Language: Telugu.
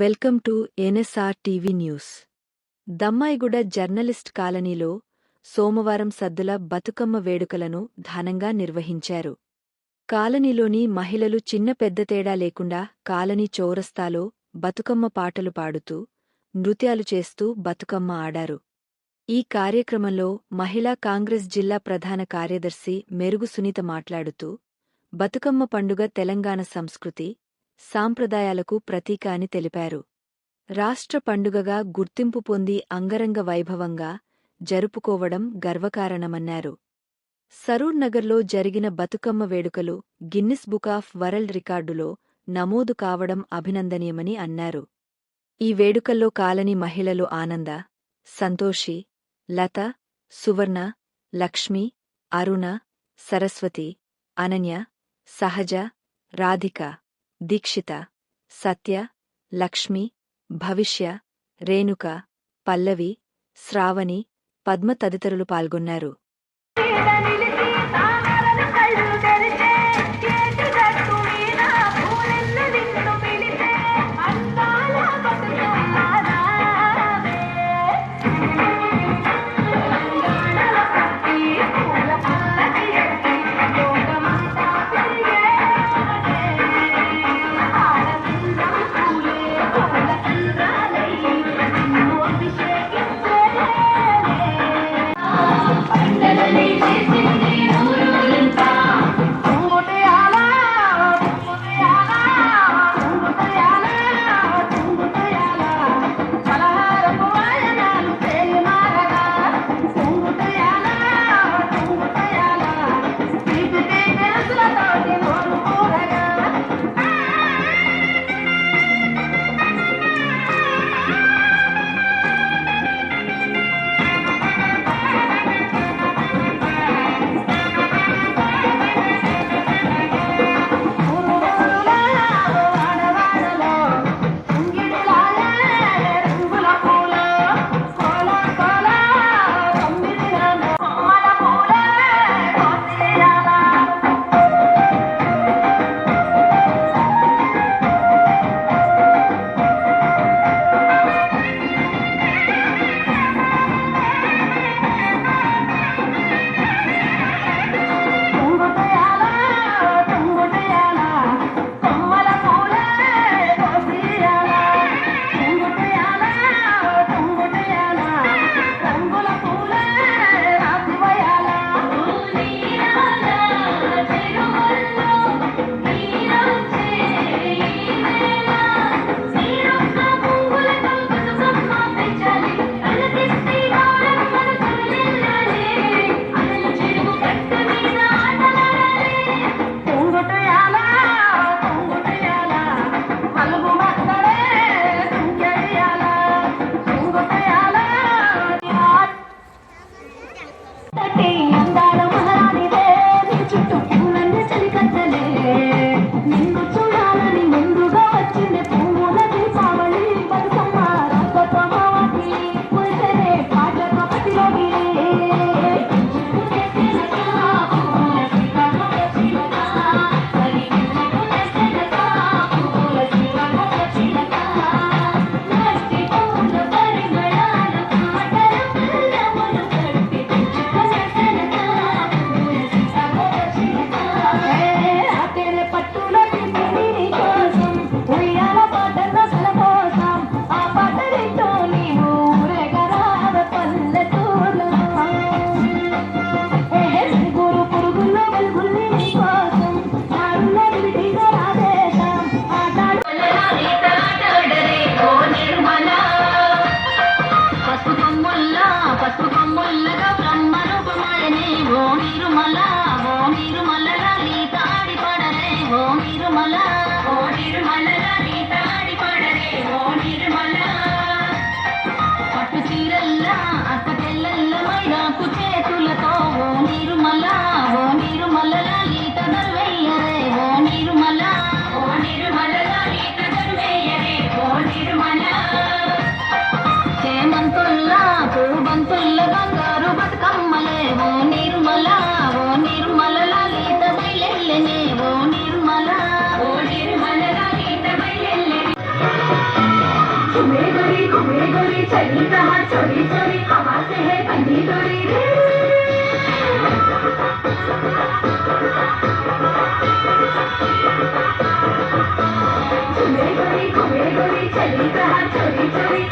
Welcome to NSR TV news. Dammaiguda journalist కాలనీలో సోమవారం సద్దుల బతుకమ్మ వేడుకలను ఘనంగా నిర్వహించారు. కాలనీలోని మహిళలు చిన్న పెద్ద తేడా లేకుండా కాలనీ చౌరస్తాలో బతుకమ్మ పాటలు పాడుతూ నృత్యాలు చేస్తూ బతుకమ్మ ఆడారు. ఈ కార్యక్రమంలో మహిళా కాంగ్రెస్ జిల్లా ప్రధాన కార్యదర్శి మెరుగు సునీత మాట్లాడుతూ బతుకమ్మ పండుగ తెలంగాణ సంస్కృతి సాంప్రదాయాలకు ప్రతీక అని తెలిపారు. రాష్ట్ర పండుగగా గుర్తింపు పొంది అంగరంగ వైభవంగా జరుపుకోవడం గర్వకారణమన్నారు. సరూర్ నగర్లో జరిగిన బతుకమ్మ వేడుకలు గిన్నిస్ బుక్ ఆఫ్ వరల్డ్ రికార్డులో నమోదు కావడం అభినందనీయమని అన్నారు. ఈ వేడుకల్లో కాలని మహిళలు ఆనంద సంతోషి లత సువర్ణ లక్ష్మి అరుణ సరస్వతి అనన్య సహజ రాధిక దీక్షిత సత్య లక్ష్మి భవిష్య రేణుక పల్లవి శ్రావణి పద్మ తదితరులు పాల్గొన్నారు. घूमे डोरी घूमे डोरी चली कहा चोरी चोरी हवा से है बंधी डोरी घूमे डोरी घूमे डोरी चली कहा चोरी चोरी